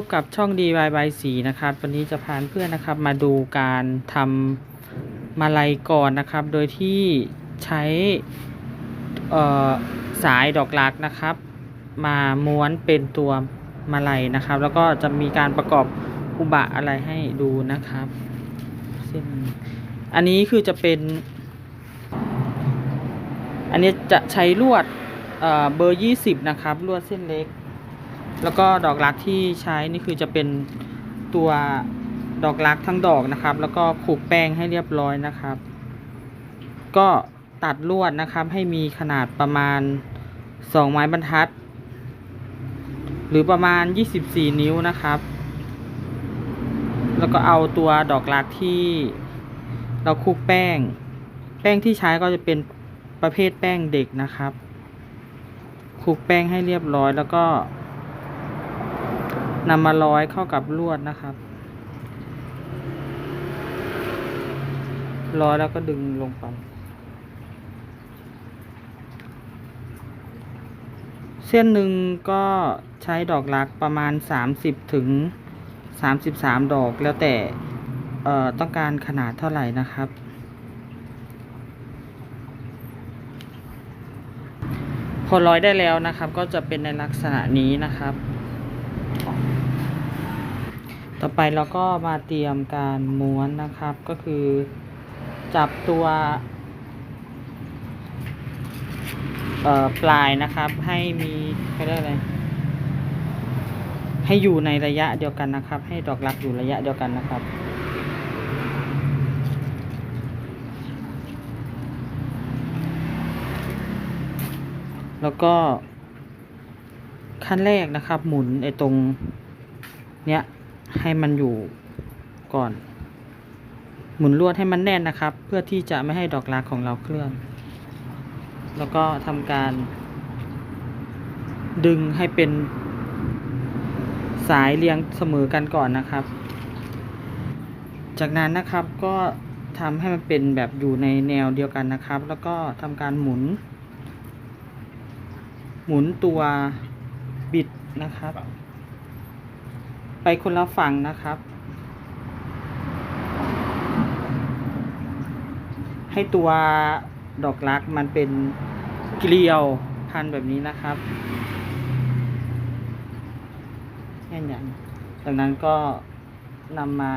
พบกับช่อง DIY by สีนะครับ วันนี้จะพาเพื่อนนะครับมาดูการทำมาลัยก่อนนะครับ โดยที่ใช้สายดอกลักนะครับ มาม้วนเป็นตัวมาลัยนะครับ แล้วก็จะมีการประกอบอุบะอะไรให้ดูนะครับเส้นอันนี้คือจะเป็น อันนี้จะใช้ลวดเอ่อเบอร์ 20 นะครับลวดเส้นเล็ก แล้วก็ดอกรักที่ใช้นี่คือจะเป็นตัวดอกรักทั้งดอกนะครับ แล้วก็ขูดแป้งให้เรียบร้อยนะครับ ก็ตัดลวดนะครับให้มีขนาดประมาณ 2 ไม้บรรทัด หรือประมาณ 24 นิ้วนะครับ แล้วก็เอาตัวดอกรักที่เราคลุกแป้ง แป้งที่ใช้ก็จะเป็นประเภทแป้งเด็กนะครับคลุกแป้งให้เรียบร้อยแล้วก็ นำมาร้อยเข้ากับลวดนะครับ ร้อยแล้วก็ดึงลงไป เส้นหนึ่งก็ใช้ดอกลักประมาณ 30 ถึง 33 ดอกแล้วแต่ต้องการขนาดเท่าไหร่นะครับ พอร้อยได้แล้วนะครับก็จะเป็นในลักษณะนี้นะครับ ต่อไปเราก็มาเตรียมการม้วนนะครับ ก็คือจับตัวปลายนะครับ ให้มีเขาเรียกอะไรให้อยู่ในระยะเดียวกันนะครับ ให้ดอกรักอยู่ระยะเดียวกันนะครับแล้วก็ขั้นแรกนะครับ หมุนไอ้ตรงเนี้ย ให้มันอยู่ก่อน หมุนลวดให้มันแน่นนะครับ เพื่อที่จะไม่ให้ดอกรักของเราเคลื่อน แล้วก็ทำการ ดึงให้เป็นสายเรียงเสมอกันก่อนนะครับ จากนั้นนะครับก็ทำให้มันเป็นแบบอยู่ในแนวเดียวกันนะครับ แล้วก็ทำการหมุน หมุนตัวบิดนะครับ ไปคนละฝั่งนะครับ ให้ตัวดอกรักมันเป็นเกลียวพันแบบนี้นะครับแน่นยันจากนั้นก็นำมา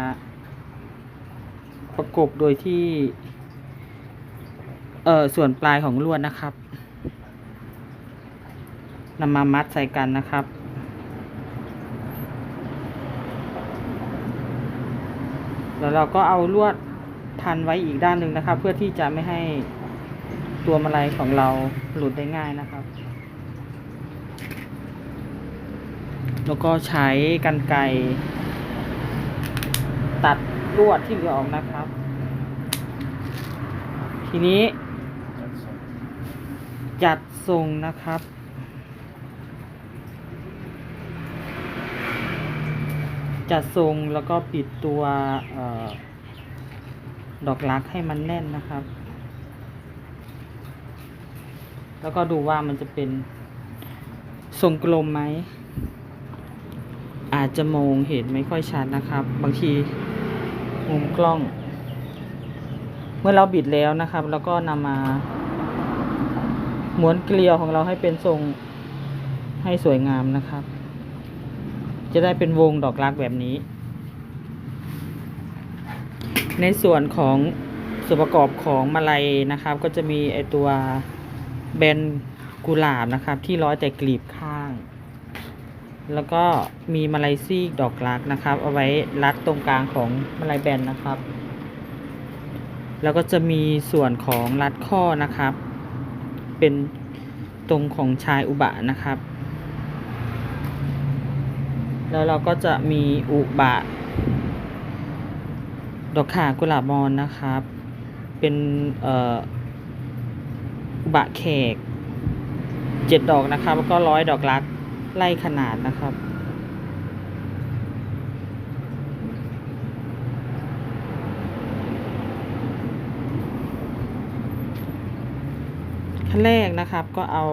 ประกบโดยที่ เอ่อ ส่วนปลายของลวดนะครับนำมามัดใส่กันนะครับ แล้วเราก็เอาลวดพันไว้อีกด้านหนึ่งนะครับ เพื่อที่จะไม่ให้ตัวมะลายของเราหลุดได้ง่ายนะครับ แล้วก็ใช้กันไกรตัดลวดที่เหลือออกนะครับ ทีนี้จัดทรงนะครับ จัดทรงแล้วก็ปิดตัวออดอกรักให้มันแน่นนะครับ แล้วก็ดูว่ามันจะเป็นทรงกลมไหม อาจจะมองเห็นไม่ค่อยชัดนะครับ บางทีมุมกล้อง เมื่อเราบิดแล้วนะครับ แล้วก็นำมาม้วนเกลียวของเราให้เป็นทรงให้สวยงามนะครับ จะได้เป็นวงดอกรักแบบนี้ ในส่วนของส่วนประกอบของมาลัยนะครับ ก็จะมีไอตัวแบนกุหลาบนะครับ ที่ร้อยแต่กลีบข้าง แล้วก็มีมาลัยซีกดอกรักนะครับ เอาไว้รัดตรงกลางของมาลัยแบนนะครับ แล้วก็จะมีส่วนของรัดข้อนะครับ เป็นตรงของชายอุบะนะครับ แล้วเราก็จะมีอุบะ ดอกขากุหลาบมอนนะครับ เป็นอุบะแขกเจ็ดดอกนะครับ แล้วก็ร้อยดอกรักไล่ขนาดนะครับขั้นแรกนะครับก็เอา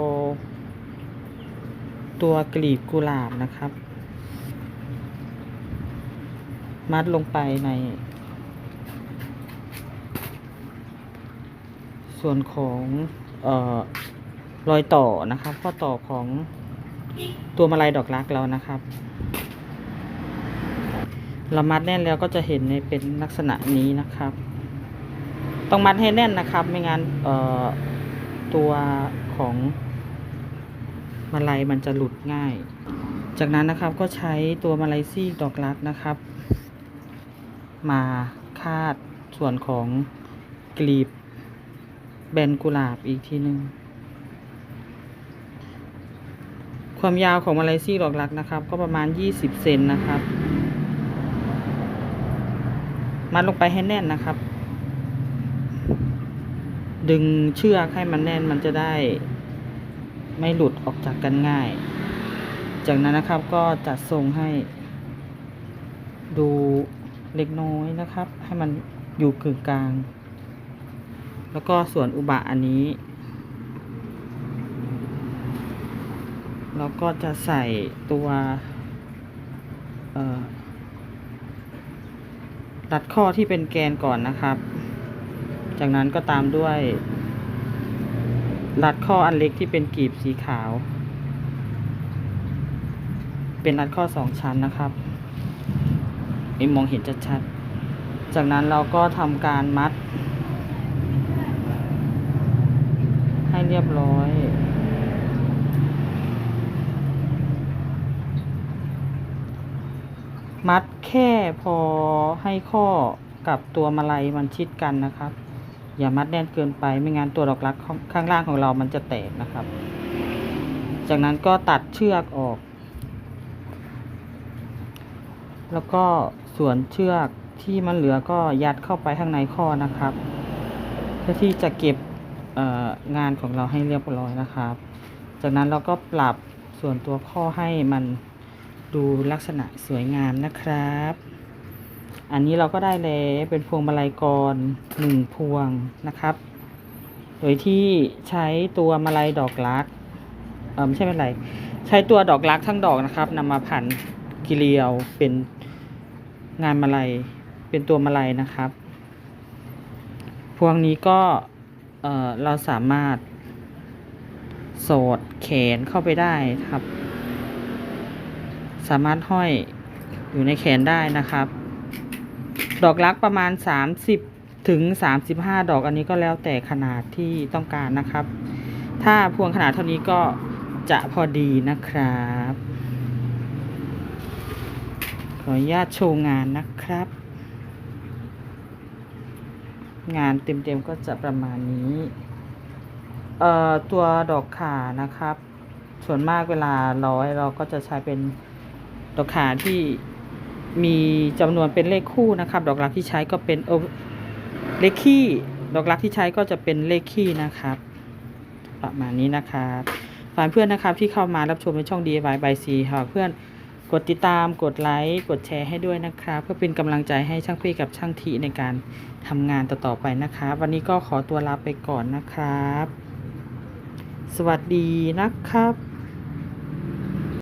ตัวกลีบกุหลาบนะครับ มัดลงไปใน ส่วนของออรอยต่อนะครับ ข้อต่อของตัวมาลัยดอกรักเรานะครับ เรามัดแน่นแล้วก็จะเห็นในเป็นลักษณะนี้นะครับ ต้องมัดให้แน่นนะครับ ไม่งั้นตัวของมาลัยมันจะหลุดง่าย จากนั้นนะครับก็ใช้ตัวมาลัยซี่ดอกรักนะครับ มาคาดส่วนของกลีบแบนกุหลาบอีกทีหนึ่งความยาวของมาลัยซี่ดอกรักนะครับ ก็ประมาณ 20 เซนนะครับ มัดลงไปให้แน่นนะครับ ดึงเชือกให้มันแน่นมันจะได้ไม่หลุดออกจากกันง่าย จากนั้นนะครับก็จัดทรงให้ดู เล็กน้อยนะครับ ให้มันอยู่กึ่งกลาง แล้วก็ส่วนอุบะอันนี้ เราก็จะใส่ตัวรัดข้อที่เป็นแกนก่อนนะครับ จากนั้นก็ตามด้วยรัดข้ออันเล็กที่เป็นกลีบสีขาว เป็นรัดข้อสองชั้นนะครับ ไม่มองเห็นชัดๆ จากนั้นเราก็ทำการมัด ให้เรียบร้อยมัดแค่พอให้ข้อกับตัวมาลัยมันชิดกันนะครับ อย่ามัดแน่นเกินไปไม่งั้นตัวดอกรักข้างข้างล่างของเรามันจะแตกนะครับ จากนั้นก็ตัดเชือกออก แล้วก็ส่วนเชือกที่มันเหลือก็ยัดเข้าไปข้างในข้อนะครับ เพื่อที่จะเก็บงานของเราให้เรียบร้อยนะครับ จากนั้นเราก็ปรับส่วนตัวข้อให้มันดูลักษณะสวยงามนะครับ อันนี้เราก็ได้แล้วเป็นพวงมาลัยกรหนึ่งพวงนะครับ โดยที่ใช้ตัวมาลัยดอกรักเออไม่ใช่มาลัยใช้ตัวดอกรักทั้งดอกนะครับนำมาผัน กิเลียวเป็นงานมาลัยเป็นตัวมาลัยนะครับ พวงนี้ก็เเราสามารถ โสดแขนเข้าไปได้ครับ สามารถห้อยอยู่ในแขนได้นะครับ ดอกรักประมาณ 30 ถึง 35 ดอกอันนี้ก็แล้วแต่ขนาดที่ต้องการนะครับ ถ้าพวงขนาดเท่านี้ก็จะพอดีนะครับ ขออนุญาตโชว์งานนะครับ งานเต็มๆก็จะประมาณนี้เอ่อตัวดอกขานะครับ ส่วนมากเวลาร้อยเราก็จะใช้เป็นดอกขาที่มีจำนวนเป็นเลขคู่นะครับ ดอกรักที่ใช้ก็เป็นเออเลขคี่ ดอกรักที่ใช้ก็จะเป็นเลขคี่นะครับ ประมาณนี้นะครับฝากเพื่อนนะครับที่เข้ามารับชมในช่อง DIY by C หากเพื่อน กดติดตามกดไลค์กดแชร์ให้ด้วยนะครับเพื่อเป็นกำลังใจให้ช่างพี่กับช่างทีในการทำงานต่อๆไปนะครับวันนี้ก็ขอตัวลาไปก่อนนะครับ สวัสดีนะครับ